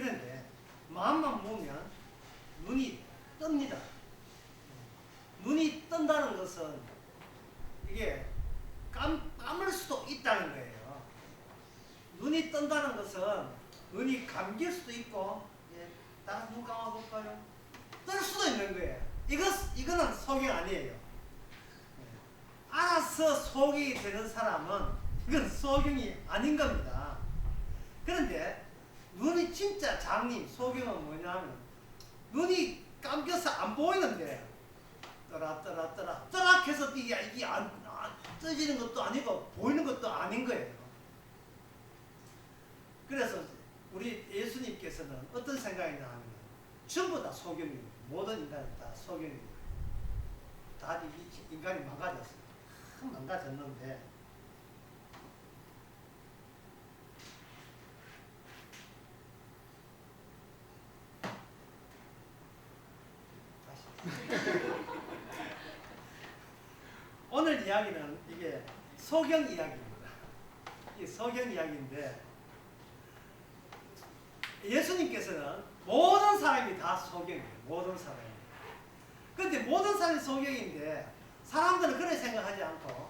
그런데 마음만 모으면 눈이 뜹니다. 눈이 뜬다는 것은 이게 감, 감을 수도 있다는 거예요. 눈이 뜬다는 것은 눈이 감길 수도 있고, 예, 다른 눈 감아볼까요? 뜰 수도 있는 거예요. 이거, 이거는 속이 아니에요. 예, 알아서 속이 되는 사람은 이건 소경이 아닌 겁니다. 그런데 눈이 진짜 장님 소경은 뭐냐면 눈이 감겨서 안 보이는데 떠라 떠라 떠라 떠라 해서 이게 이게 안, 안 떠지는 것도 아니고 보이는 것도 아닌 거예요. 그래서 우리 예수님께서는 어떤 생각이냐 하면 전부 다 소경입니다. 모든 인간은 다 소경입니다. 다 이- 인간이 망가졌어요. 참 망가졌는데 다시. 오늘 이야기는 이게 소경 이야기입니다. 이 소경 이야기인데 예수님께서는 모든 사람이 다 소경이에요. 모든 사람이. 근데 모든 사람이 소경인데 사람들은 그렇게 생각하지 않고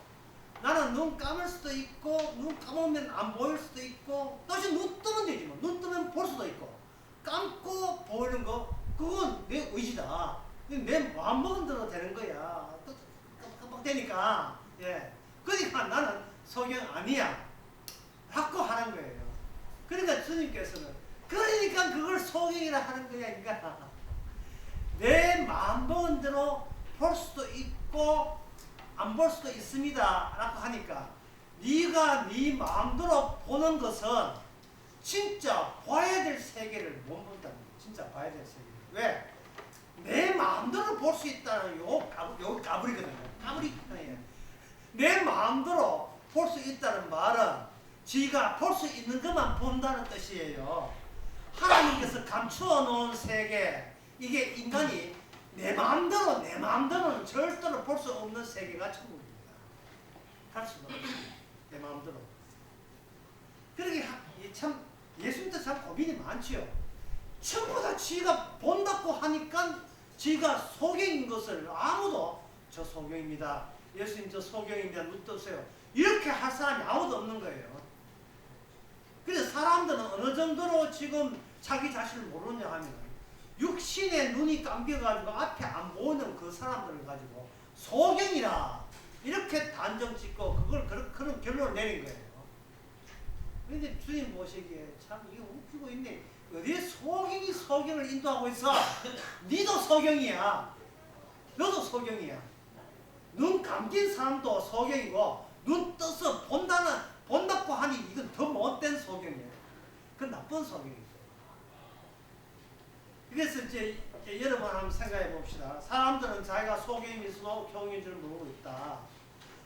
나는 눈 감을 수도 있고 눈 감으면 안 보일 수도 있고 다시 눈 뜨면 되지 뭐. 눈 뜨면 볼 수도 있고 감고 보이는 거 그건 내 의지다. 내 마음먹은 대로 되는 거야. 또 깜빡되니까. 예. 그러니까 나는 소경 아니야. 라고 하는 거예요. 그러니까 주님께서는 그러니까 그걸 소경이라 하는 거야. 그러니까 내 마음 먹은 대로 볼 수도 있고 안 볼 수도 있습니다. 라고 하니까 네가 네 마음대로 보는 것은 진짜 봐야 될 세계를 못 본다는 거예요. 진짜 봐야 될 세계. 왜? 내 마음대로 볼 수 있다는 요 까불, 요 까불이거든요. 까불이 예. 내 마음대로 볼 수 있다는 말은 지가 볼 수 있는 것만 본다는 뜻이에요. 하나님께서 감추어 놓은 세계 이게 인간이 내 마음대로 내 마음대로는 절대로 볼 수 없는 세계가 천국입니다. 할 수가 없어요. 내 마음대로. 그러게 하- 이참 예수님도 참 고민이 많지요. 전부 다 지가 본다고 하니까 지가 소경인 것을 아무도 저 소경입니다. 예수님 저 소경입니다. 눈 뜨세요. 이렇게 할 사람이 아무도 없는 거예요. 그래서 사람들은 어느 정도로 지금 자기 자신을 모르냐 하면 육신의 눈이 감겨가지고 앞에 안 보이는 그 사람들을 가지고 소경이라 이렇게 단정 짓고 그걸 그런, 그런 결론을 내린 거예요. 근데 주님 보시기에 참 이거 웃기고 있네. 어디에 소경이 소경을 인도하고 있어? 니도 소경이야. 너도 소경이야. 눈 감긴 사람도 소경이고 눈 떠서 본다는 본다고 하니 이건 더 못된 소경이에요. 그건 나쁜 소경이죠. 그래서 이제, 여러분 한번 생각해 봅시다. 사람들은 자기가 소경이 소경인 줄 모르고 있다.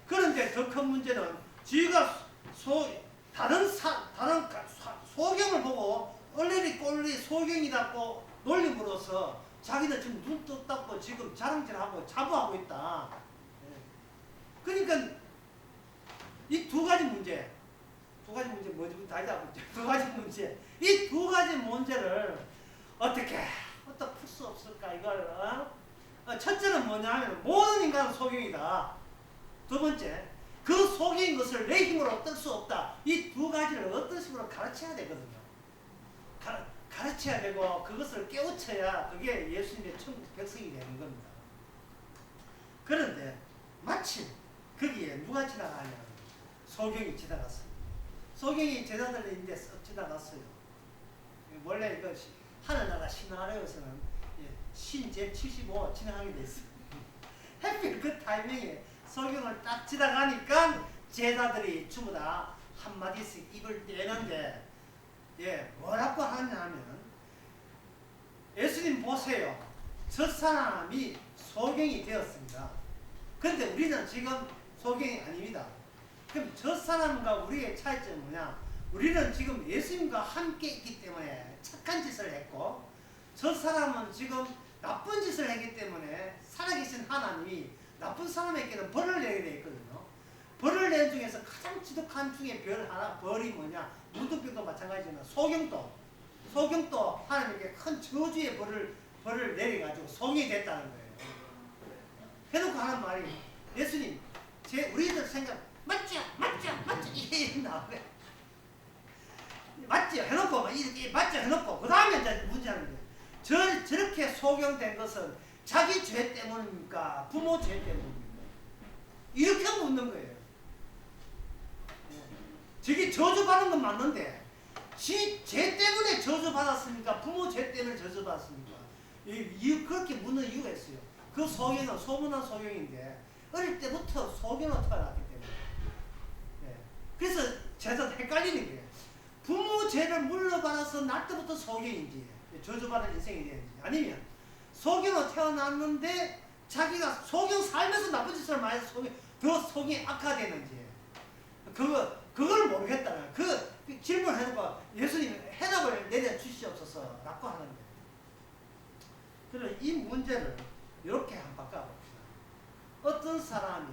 그런데 더 큰 문제는 지가 소 다른 사 다른 소경을 보고 얼레리 꼴리 소경이라고 놀림으로써 자기는 지금 눈 떴다고 지금 자랑질하고 자부하고 있다. 예. 그러니까 이 두 가지 문제, 두 가지 문제 뭐지? 다이다 문제. 두 가지 문제. 이 두 가지 문제를 어떻게 어떻게 풀 수 없을까 이걸 어? 어, 첫째는 뭐냐면 모든 인간은 소경이다. 두 번째 그 속인 것을 내 힘으로 뜰수 없다. 이 두 가지를 어떤 식으로 가르쳐야 되거든요. 가, 가르쳐야 되고 그것을 깨우쳐야 그게 예수님의 천국 백성이 되는 겁니다. 그런데 마침 거기에 누가 지나가냐 소경이 지나갔어요. 소경이 제자들인데 썩 지나갔어요. 원래 이거 시- 하늘나라 신하라에서는 신제 75 지나가게 됐어요. 하필 그 타이밍에 소경을 딱 지나가니까 제자들이 전부 다 한마디씩 입을 떼는데 예 뭐라고 하냐 하면 예수님 보세요. 저 사람이 소경이 되었습니다. 그런데 우리는 지금 소경이 아닙니다. 그럼 저 사람과 우리의 차이점은 뭐냐? 우리는 지금 예수님과 함께 있기 때문에 착한 짓을 했고 저 사람은 지금 나쁜 짓을 했기 때문에 살아계신 하나님이 나쁜 사람에게는 벌을 내게 되어 있거든요. 벌을 낸 중에서 가장 지독한 중에 별 하나 벌이 뭐냐? 문둥병도 마찬가지지만 소경도 소경도 하나님께 큰 저주의 벌을 벌을 내려가지고 송이 됐다는 거예요. 해놓고 하는 말이 예수님 제 우리들 생각 맞죠 맞죠 맞죠 이게 나와요. 맞죠 해놓고 막 이렇게 맞죠 해놓고 그 다음에 이제 문제하는 거예요. 저 저렇게 소경된 것은 자기 죄 때문입니까 부모 죄 때문입니까 이렇게 묻는 거예요. 저게 저주받은 건 맞는데 지 죄 때문에 저주받았습니까? 부모 죄 때문에 저주받았습니까? 이, 이 그렇게 묻는 이유가 있어요. 그 소경은 소문난 소경인데 어릴 때부터 소경으로 태어났기 때문에 예. 그래서 제가 헷갈리는 거예요. 부모 죄를 물러받아서 날 때부터 소경인지 저주받은 인생이 되는지 아니면 소경으로 태어났는데 자기가 소경 살면서 나쁜 짓을 많이 해서 소경, 더 소경이 악화되는지 그거 그걸 모르겠다는 그 질문을 해놓고 예수님 해답을 내려 주시옵소서 라고 하는 거예요. 그래서 이 문제를 이렇게 한번 바꿔봅시다. 어떤 사람이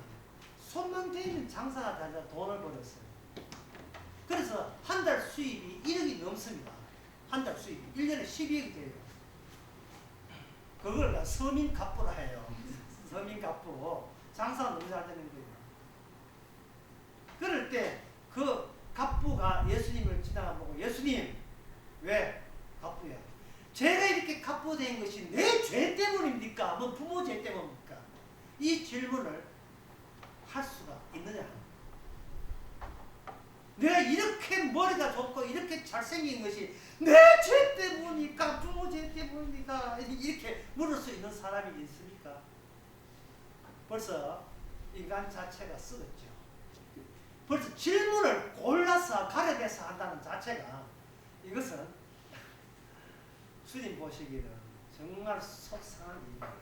손만 대면 장사가 되자 돈을 벌었어요. 그래서 한 달 수입이 1억이 넘습니다. 한 달 수입이 1년에 12억이 돼요. 그걸 다 서민 갑부라 해요. 서민 갑부. 장사가 너무 잘 되는 거예요. 그럴 때 그 갑부가 예수님을 지나가 보고 예수님 왜 갑부야? 제가 이렇게 갑부된 것이 내 죄 때문입니까? 뭐 부모 죄 때문입니까? 이 질문을 할 수가 있느냐? 내가 이렇게 머리가 좋고 이렇게 잘생긴 것이 내 죄 때문입니까? 부모 죄 때문입니까? 이렇게 물을 수 있는 사람이 있습니까? 벌써 인간 자체가 쓰겠죠. 벌써 질문을 골라서 가려대서 한다는 자체가 이것은 주님 보시기에는 정말 속상한 일이에요.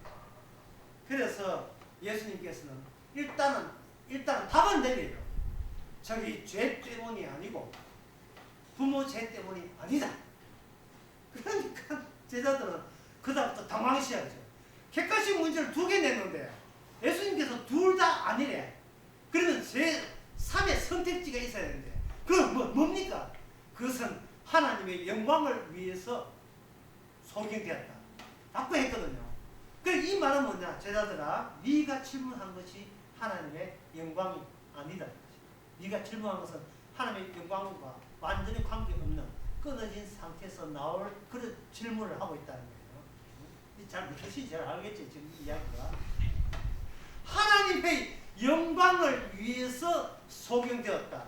그래서 예수님께서는 일단은 일단 답은 내려요. 저기 죄 때문이 아니고 부모 죄 때문이 아니다. 그러니까 제자들은 그다음부터 당황시하죠. 객관식 문제를 두 개 냈는데 예수님께서 둘 다 아니래. 그러면 제 3의 선택지가 있어야 되는데 그건 뭐, 뭡니까? 그것은 하나님의 영광을 위해서 소경되었다. 라고 했거든요. 그래 이 말은 뭐냐? 제자들아 네가 질문한 것이 하나님의 영광이 아니다. 네가 질문한 것은 하나님의 영광과 완전히 관계없는 끊어진 상태에서 나올 그런 질문을 하고 있다는 거예요. 잘 무엇이 잘 알겠죠? 지금 이 이야기가. 하나님의 영광을 위해서 소경되었다.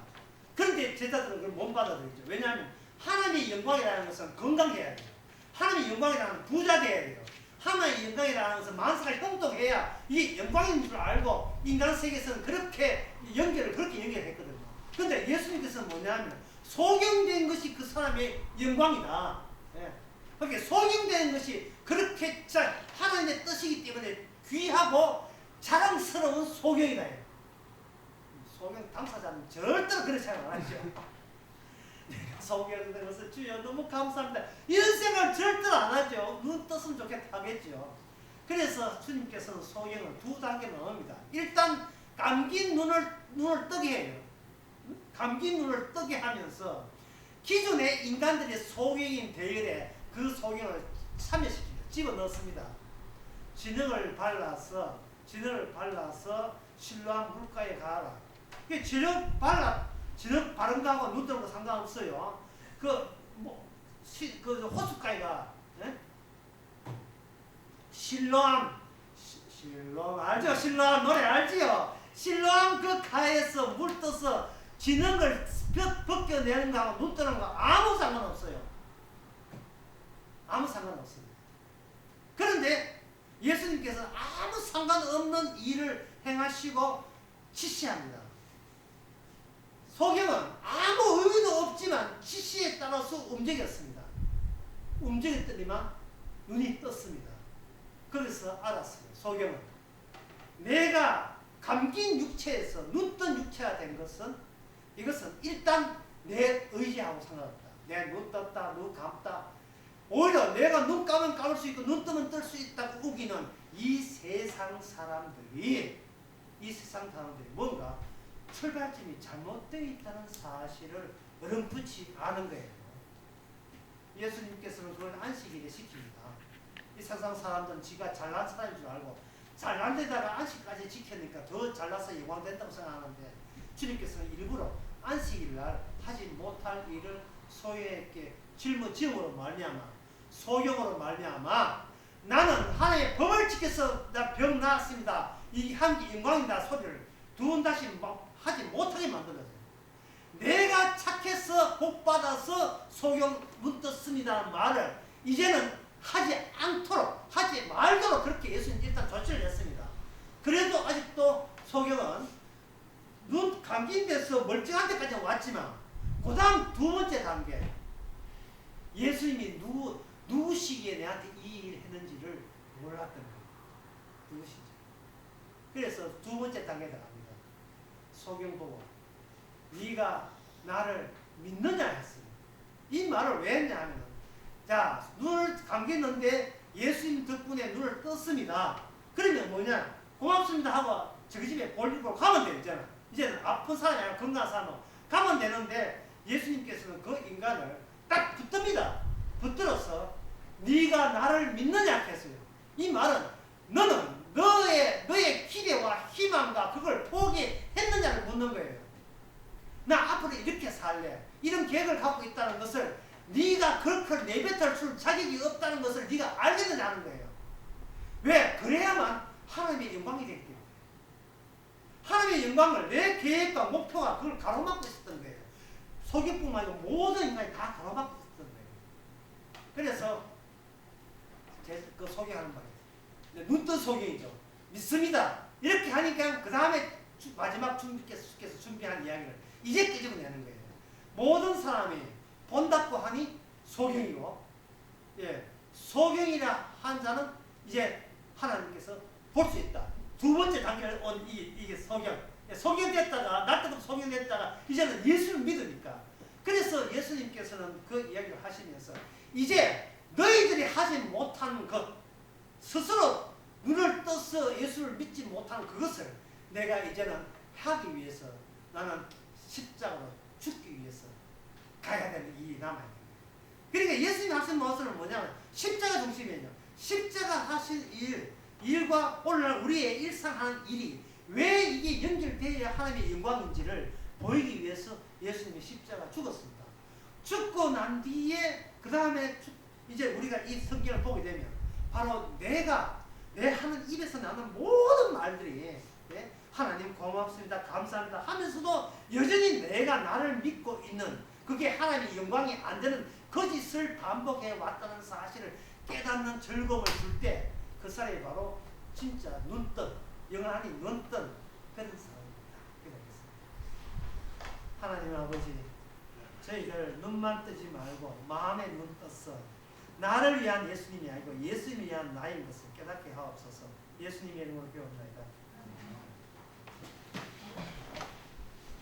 그런데 제자들은 그걸 못 받아들이죠. 왜냐하면 하나님의 영광이라는 것은 건강해야 돼요. 하나님의 영광이라는 것은 부자 돼야 돼요. 하나님의 영광이라는 것은 만사가 형통해야 이 영광인 줄 알고 인간 세계에서는 그렇게 연결을 그렇게 연결했거든요. 근데 예수님께서는 뭐냐면 소경된 것이 그 사람의 영광이다. 예. 그러니까 소경된 것이 그렇게 자 하나님의 뜻이기 때문에 귀하고 자랑스러운 소경이다. 소경 당사자는 절대로 그렇지 않아죠. 내가 소경된 것을 주여 너무 감사합니다. 이런 생각 절대로 안 하죠. 눈 떴으면 좋겠다 하겠죠. 그래서 주님께서는 소경을 두 단계 넣습니다. 일단 감긴 눈을 눈을 뜨게 해요. 감긴 눈을 뜨게 하면서 기존의 인간들의 소경인 대열에 그 소경을 참여시킵니다. 집어 넣습니다. 진흙을 발라서 진흙을 발라서 실로암 물가에 가라. 그 진흙 발라 바른 거하고 눈 뜨는 거 상관없어요. 그뭐 그 호숫가에가 예? 실로암 시- 실로암 알죠? 실로암 노래 알지요? 실로암 그 가에서 물 떠서 진흙을 벗- 벗겨내는 거하고 눈 뜨는 거 아무 상관없어요. 아무 상관없습니다. 그런데 예수님께서 아무 상관없는 일을 행하시고 지시합니다. 소경은 아무 의미도 없지만 지시에 따라서 움직였습니다. 움직였더니만 눈이 떴습니다. 그래서 알았어요. 소경은 내가 감긴 육체에서 눈 뜬 육체가 된 것은 이것은 일단 내 의지하고 상관없다. 내 눈 떴다, 눈 감다. 오히려 내가 눈 감으면 감을 수 있고 눈 뜨면 뜰 수 있다고 우기는 이 세상 사람들이 이 세상 사람들이 뭔가 출발점이 잘못되어 있다는 사실을 어렴풋이 아는 거예요. 예수님께서는 그걸 안식일에 시킵니다. 이 세상 사람들은 지가 잘난 사람인 줄 알고 잘난 데다가 안식까지 지키니까 더 잘나서 영광된다고 생각하는데 주님께서는 일부러 안식일 날 하지 못할 일을 소유에게 짊어짐으로 말미암아 소경으로 말미암아 나는 하나님의 법을 지켜서 나 병 나았습니다. 이 한기 영광이다 소리를 두번 다시 막 하지 못하게 만들어요. 내가 착해서 복 받아서 소경 문 떴습니다 말을 이제는 하지 않도록 하지 말도록 그렇게 예수님 일단 조치를 했습니다. 그래도 아직도 소경은 눈 감긴 데서 멀쩡한 데까지 왔지만 그 다음 두 번째 단계 예수님이 누구 누구시기에 내한테 이 일을 했는지를 몰랐던 거예요. 누구시지? 그래서 두 번째 단계에 들어갑니다. 소경 보고 네가 나를 믿느냐 했어요. 이 말을 왜 했냐면 자 눈을 감겼는데 예수님 덕분에 눈을 떴습니다. 그러면 뭐냐 고맙습니다 하고 저기 집에 볼일 보러 가면 되잖아. 이제는 아픈 사람이 아니라 건강한 사람은 가면 되는데 예수님께서는 그 인간을 딱 붙듭니다. 붙들어서 네가 나를 믿느냐 했어요. 이 말은 너는 너의 너의 기대와 희망과 그걸 포기했느냐를 묻는 거예요. 나 앞으로 이렇게 살래. 이런 계획을 갖고 있다는 것을 네가 그렇게 내뱉을 줄 자격이 없다는 것을 네가 알겠느냐 하는 거예요. 왜? 그래야만 하나님의 영광이 되기 때문에. 하나님의 영광을 내 계획과 목표가 그걸 가로막고 있었던 거예요. 소기뿐만 아니고 모든 인간이 다 가로막고 있었던 거예요. 그래서 제 그 소개하는 바예요. 눈뜬 소개이죠. 믿습니다. 이렇게 하니까 그 다음에 마지막 주님께서 준비한 이야기를 이제 끄집어 내는 거예요. 모든 사람이 본다고 하니 소경이고, 예, 소경이라 한 자는 이제 하나님께서 볼 수 있다. 두 번째 단계를 온 이, 이게 소경. 예, 소경됐다가, 날때부터 소경됐다가, 이제는 예수를 믿으니까. 그래서 예수님께서는 그 이야기를 하시면서, 이제 너희들이 하지 못한 것, 스스로 눈을 떠서 예수를 믿지 못한 그것을 내가 이제는 하기 위해서 나는 십자가로 죽기 위해서 가야 되는 일이 됩니다. 그러니까 예수님 하신 모습은 뭐냐면 십자가 중심이에요. 십자가 하신 일, 일과 오늘날 우리의 일상하는 일이 왜 이게 연결되어야 하나님의 영광인지를 보이기 위해서 예수님이 십자가 죽었습니다. 죽고 난 뒤에 그 다음에 이제 우리가 이 성경을 보게 되면 바로 내가 내 하는 입에서 나는 모든 말들이 예? 하나님 고맙습니다 감사합니다 하면서도 여전히 내가 나를 믿고 있는 그게 하나님의 영광이 안 되는 거짓을 반복해 왔다는 사실을 깨닫는 즐거움을 줄 때 그 사람이 바로 진짜 눈뜬 영원히 눈뜬 그런 사람입니다. 하나님 아버지 저희들 눈만 뜨지 말고 마음에 눈 떴어 나를 위한 예수님이 아니고 예수님을 위한 나인 것을 깨닫게 하옵소서 예수님의 이름으로 배웁니다.